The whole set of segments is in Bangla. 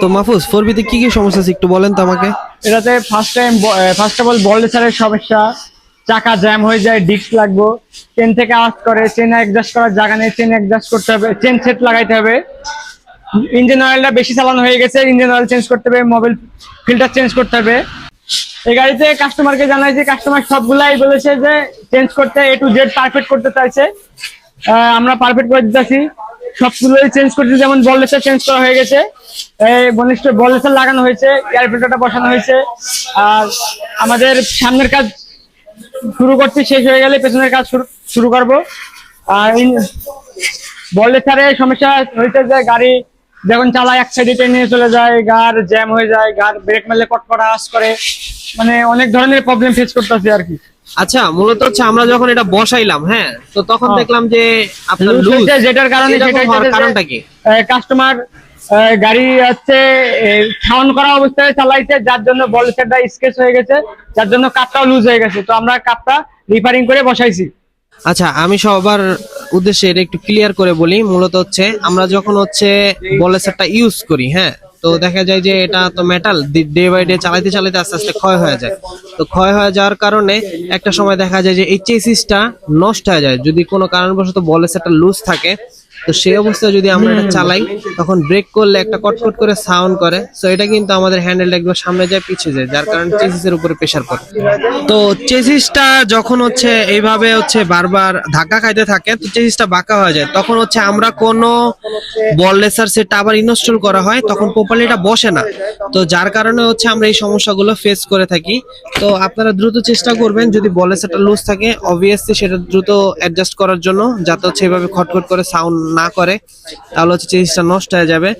তো মাহফুজ ফোর বিতে কি কি সমস্যা আছে একটু বলেন তো আমাকে? এটাতে first time first of all বলডেসারের সমস্যা। চাকা জ্যাম হয়ে যায় ডিস্ক লাগবো। চেন থেকে আওয়াজ করে চেন অ্যাডজাস্ট করার জায়গা নেই চেন অ্যাডজাস্ট করতে হবে চেন সেট লাগাইতে হবে। ইঞ্জিন অয়েলটা বেশি চালানো হয়ে গেছে, ইঞ্জিন অয়েল চেঞ্জ করতে হবে মোবাইল ফিল্টার চেঞ্জ করতে হবে। এই গাড়িতে কাস্টমারকে জানাই যে কাস্টমার সবগুলাই বলেছে যে চেঞ্জ করতে এ টু জেড পারফেক্ট করতে চাইছে। আমরা পারফেক্ট করে দিতেছি। সবগুলোই চেঞ্জ করতে যেমন বললেসটা চেঞ্জ করা হয়ে গেছে। এই বলিষ্ঠ বললেসের লাগানো হয়েছে এয়ার ফিল্টারটা বসানো হয়েছে। আর আমাদের সামনের কাজ শুরু করছি, শেষ হয়ে গেলে পেছনের কাজ শুরু করব। আর বললেসারে সমস্যা হয়েছে যে গাড়ি যখন চালায়, এক সাইডে টেনে চলে যায় গার জ্যাম হয়ে যায় গার ব্রেক মারলে কটকটা আওয়াজ করে। মানে অনেক ধরনের প্রবলেম ফেস করতেছি আর কি। আচ্ছা মূলত হচ্ছে আমরা যখন এটা বসাইলাম হ্যাঁ তো তখন হ্যাঁ। দেখলাম যে আপনার লুজ যেটার কারণে কারণটা কি? কাস্টমার গাড়ি হচ্ছে সাউন্ড করা অবস্থায় চালাইছে যার জন্য বল সেটটা স্কেচ হয়ে গেছে যার জন্য কাপটাও লুজ হয়ে গেছে। তো আমরা কাপটা রিপেয়ারিং করে বসাইছি। আচ্ছা আমি সবার উদ্দেশ্যে এটা একটু ক্লিয়ার করে বলি। মূলত হচ্ছে আমরা যখন হচ্ছে বলেসারটা ইউজ করি হ্যাঁ তো দেখা যায় যে এটা তো মেটাল ডে বাই ডে চালাইতে চালাইতে আস্তে আস্তে ক্ষয় হয়ে যায়। তো ক্ষয় হয়ে যাওয়ার কারণে একটা সময় দেখা যায় যে এই চেসিসটা নষ্ট হয়ে যায়। যদি কোনো কারণবশত বলেসারটা লুজ থাকে তো সেই অবস্থায় যদি আমরা এটা চালাই তখন ব্রেক করলে একটা কটকট করে সাউন্ড করে। তো এটা কিন্তু আমাদের হ্যান্ডেলটা একবার সামনে যায় পিছিয়ে যায় যার কারণে চেসিসের উপরে প্রেসার পড়ে। তো চেসিসটা যখন হচ্ছে এইভাবে হচ্ছে বারবার ধাক্কা খাইতে থাকে তো চেসিসটা বাঁকা হয়ে যায়। তখন হচ্ছে আমরা কোনো বললেসার সেটটা আবার ইনস্টল করা হয় তখন প্রপারলি এটা বসে না। তো যার কারণে হচ্ছে আমরা এই সমস্যাগুলো ফেস করে থাকি। তো আপনারা দ্রুত চেষ্টা করবেন যদি বলেসারটা লুজ থাকে অবভিয়াসলি সেটা দ্রুত অ্যাডজাস্ট করার জন্য যাতে হচ্ছে এভাবে খটখট করে সাউন্ড না করে, তাহলে হচ্ছে চেসিসটা নষ্ট হয়ে যাবে।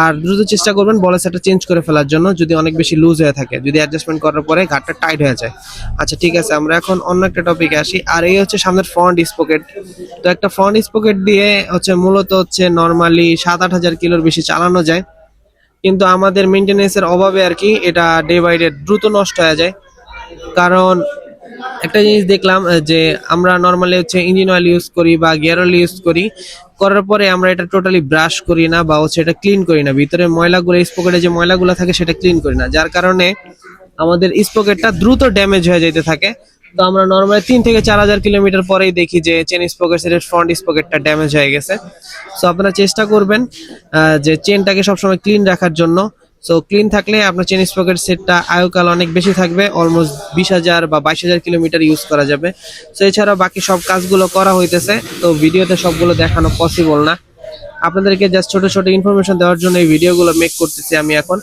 আর দ্রুত চেষ্টা করবেন বলেসারটা চেঞ্জ করে ফেলার জন্য, যদি অনেক বেশি লুজ হয়ে থাকে। যদি অ্যাডজাস্টমেন্ট করার পরে ঘাটটা টাইট হয়ে যায়। আচ্ছা ঠিক আছে, আমরা এখন অন্য একটা টপিকে আসি। আর এই হচ্ছে সামনের ফ্রন্ট স্পকেট তো একটা ফ্রন্ট স্পকেট দিয়ে হচ্ছে মূলত হচ্ছে নর্মালি সাত আট হাজার কিলোর বেশি চালানো যায়। কিন্তু আমাদের মেনটেনেন্সের অভাবে আর কি এটা ডে বাই ডে দ্রুত নষ্ট হয়ে যায়। কারণ একটা জিনিস দেখলাম যে আমরা নর্মালি হচ্ছে ইঞ্জিন অয়েল ইউজ করি বা গিয়ার অয়েল ইউজ করি। করার পরে আমরা এটা টোটালি ব্রাশ করি না বা হচ্ছে এটা ক্লিন করি না। ভিতরে ময়লাগুলো স্পকেটে যে ময়লাগুলো থাকে সেটা ক্লিন করি না। যার কারণে আমাদের স্পকেটটা দ্রুত ড্যামেজ হয়ে যেতে থাকে। তো আমরা নর্মালি তিন থেকে চার হাজার কিলোমিটার পরেই দেখি যে চেন স্পকেট সেটের ফ্রন্ট স্পকেটটা ড্যামেজ হয়ে গেছে। সো আপনারা চেষ্টা করবেন যে চেনটাকে সবসময় ক্লিন রাখার জন্য। সো ক্লিন থাকলে আপনার চেন স্পকেট সেটটা আয়ুকাল অনেক বেশি থাকবে অলমোস্ট বিশ হাজার বা বাইশ হাজার কিলোমিটার ইউজ করা যাবে। সো এছাড়াও বাকি সব কাজগুলো করা হইতেছে, তো ভিডিওতে সবগুলো দেখানো পসিবল না। আপনাদেরকে জাস্ট ছোট ছোট ইনফরমেশন দেওয়ার জন্য এই ভিডিওগুলো মেক করতেছি আমি এখন।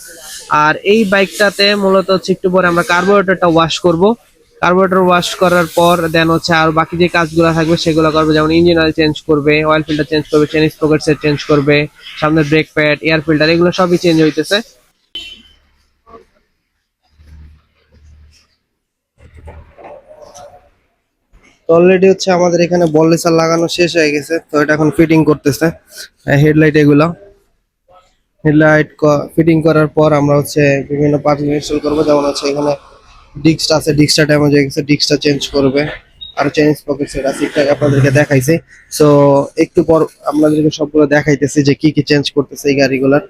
আর এই বাইকটাতে মূলত হচ্ছে একটু পরে আমরা কার্বোরেটরটা ওয়াশ করব। কার্বোরেটর ওয়াশ করার পর দেন হচ্ছে আর বাকি যে কাজগুলো থাকবে সেগুলো করবে, যেমন ইঞ্জিন অয়েল চেঞ্জ করবে অয়েল ফিল্টার চেঞ্জ করবে চেন স্পকেট সেট চেঞ্জ করবে, সামনের ব্রেক প্যাড এয়ার ফিল্টার এগুলো সবই চেঞ্জ হইতেছে। অলরেডি হচ্ছে আমাদের এখানে বল লেসার লাগানো শেষ হয়ে গেছে, তো এটা এখন ফিটিং করতেছে। হেডলাইট এগুলো। হেডলাইট ফিটিং করার পর আমরা হচ্ছে বিভিন্ন পার্ট ইনস্টল করব। যেমন হচ্ছে এখানে ডিস্কটা আছে ডিস্কটা ড্যামেজ হয়ে গেছে ডিস্কটা চেঞ্জ করবে। আর চেঞ্জ পকেট সেট একটু আপনাদেরকে দেখাইছি। সো একটু পর আপনাদেরকে সবগুলো দেখাইতেছি যে কি কি চেঞ্জ করতেছে এই গাড়িগুলার।